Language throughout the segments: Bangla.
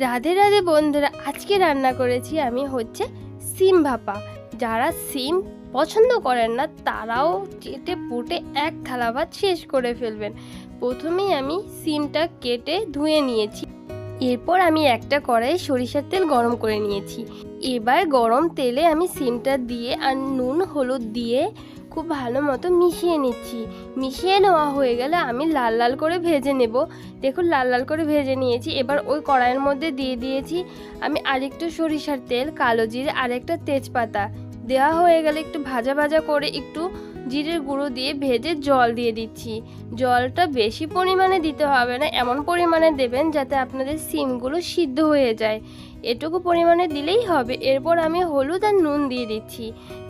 রাধে রাধে বন্ধুরা, আজকে রান্না করেছি আমি হচ্ছে সিম ভাপা। যারা সিম পছন্দ করেন না, তারাও কেটে পুটে এক থালা ভাত শেষ করে ফেলবেন। প্রথমেই আমি সিমটা কেটে ধুয়ে নিয়েছি। এরপর আমি একটা কড়াই সরিষার তেল গরম করে নিয়েছি। এবার গরম তেলে আমি সিমটা দিয়ে আর নুন, হলুদ দিয়ে খুব ভালো মতো মিশিয়ে নিচ্ছি। মিশিয়ে নেওয়া হয়ে গেলে আমি লাল লাল করে ভেজে নেব। দেখুন, লাল লাল করে ভেজে নিয়েছি। এবার ওই কড়াইয়ের মধ্যে দিয়ে দিয়েছি আমি আরেকটু সরিষার তেল, কালো জিরে আর একটা তেজপাতা। দেওয়া হয়ে গেলে একটু ভাজা ভাজা করে একটু জিরের গুঁড়ো দিয়ে ভেজে জল দিয়ে দিচ্ছি। জলটা বেশি পরিমাণে দিতে হবে না, এমন পরিমাণে দেবেন যাতে আপনাদের সিমগুলো সিদ্ধ হয়ে যায়। এটুকু পরিমাণে দিলেই হবে। এরপর আমি হলুদ আর নুন দিয়ে দিচ্ছি।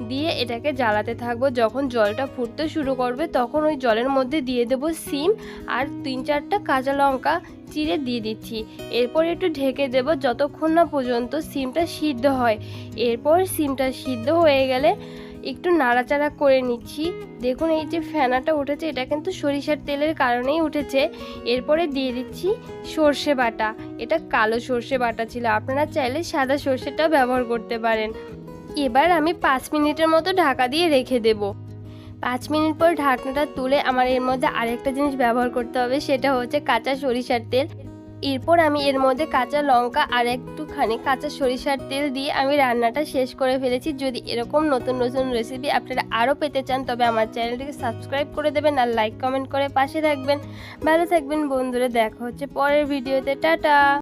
দিয়ে এটাকে জ্বালাতে থাকব। যখন জলটা ফুটতে শুরু করবে, তখন ওই জলের মধ্যে দিয়ে দেবো সিম আর তিন চারটা কাঁচা লঙ্কা চিড়ে দিয়ে দিচ্ছি। এরপর একটু ঢেকে দেব যতক্ষণ না পর্যন্ত সিমটা সিদ্ধ হয়। এরপর সিমটা সিদ্ধ হয়ে গেলে একটু নাড়াচাড়া করে নিচ্ছি। দেখুন, এই যে ফেনাটা উঠেছে, এটা কিন্তু সরিষার তেলের কারণেই উঠেছে। এরপরে দিয়ে দিচ্ছি সর্ষে বাটা। এটা কালো সর্ষে বাটা ছিল। আপনারা চাইলে সাদা সর্ষেটাও ব্যবহার করতে পারেন। এবার আমি পাঁচ মিনিটের মতো ঢাকা দিয়ে রেখে দেব। পাঁচ মিনিট পর ঢাকনাটা তুলে আমার এর মধ্যে আরেকটা জিনিস ব্যবহার করতে হবে, সেটা হচ্ছে কাঁচা সরিষার তেল। এরপর আমি এর মধ্যে কাঁচা লঙ্কা আর একটুখানি কাঁচা সরিষার তেল দিয়ে আমি রান্নাটা শেষ করে ফেলেছি। যদি এরকম নতুন নতুন রেসিপি আপনারা আরও পেতে চান, তবে আমার চ্যানেলটিকে সাবস্ক্রাইব করে দেবেন আর লাইক কমেন্ট করে পাশে থাকবেন। ভালো থাকবেন বন্ধুরা, দেখা হচ্ছে পরের ভিডিওতে টাটা!